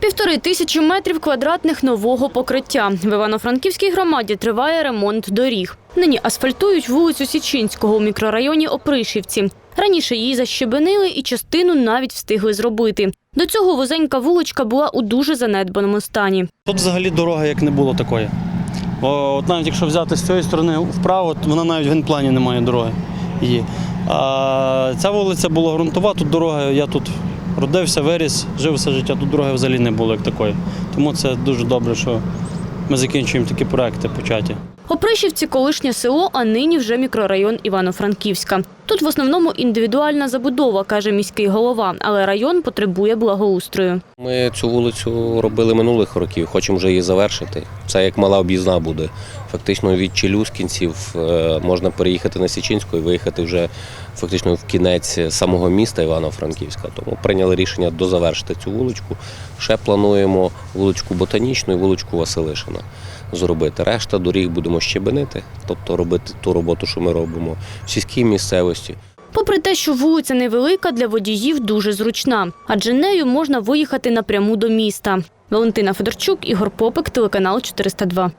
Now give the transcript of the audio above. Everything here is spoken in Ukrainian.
Півтори тисячі метрів квадратних нового покриття. В Івано-Франківській громаді триває ремонт доріг. Нині асфальтують вулицю Січинського у мікрорайоні Опришівці. Раніше її защебенили і частину навіть встигли зробити. До цього вузенька вуличка була у дуже занедбаному стані. Тут взагалі дороги як не було такої. От навіть якщо взяти з цієї сторони вправо, вона навіть в генплані немає дороги. Її. А ця вулиця була ґрунтова, тут дорога, я тут родився, виріс, жив все життя, тут дороги взагалі не було як такої. Тому це дуже добре, що ми закінчуємо такі проекти початі. Опришівці – колишнє село, а нині вже мікрорайон Івано-Франківська. Тут в основному індивідуальна забудова, каже міський голова, але район потребує благоустрою. Ми цю вулицю робили минулих років, хочемо вже її завершити. Це як мала об'їзна буде. Фактично від Челюскінців е, можна переїхати на Січинську і виїхати вже фактично в кінець самого міста Івано-Франківська. Тому прийняли рішення дозавершити цю вуличку. Ще плануємо вуличку Ботанічну і вуличку Василишина зробити. Решта доріг будемо щебенити, тобто робити ту роботу, що ми робимо в сільській місцевості. Попри те, що вулиця невелика, для водіїв дуже зручна, адже нею можна виїхати напряму до міста. Валентина Федорчук, Ігор Попик, телеканал 402.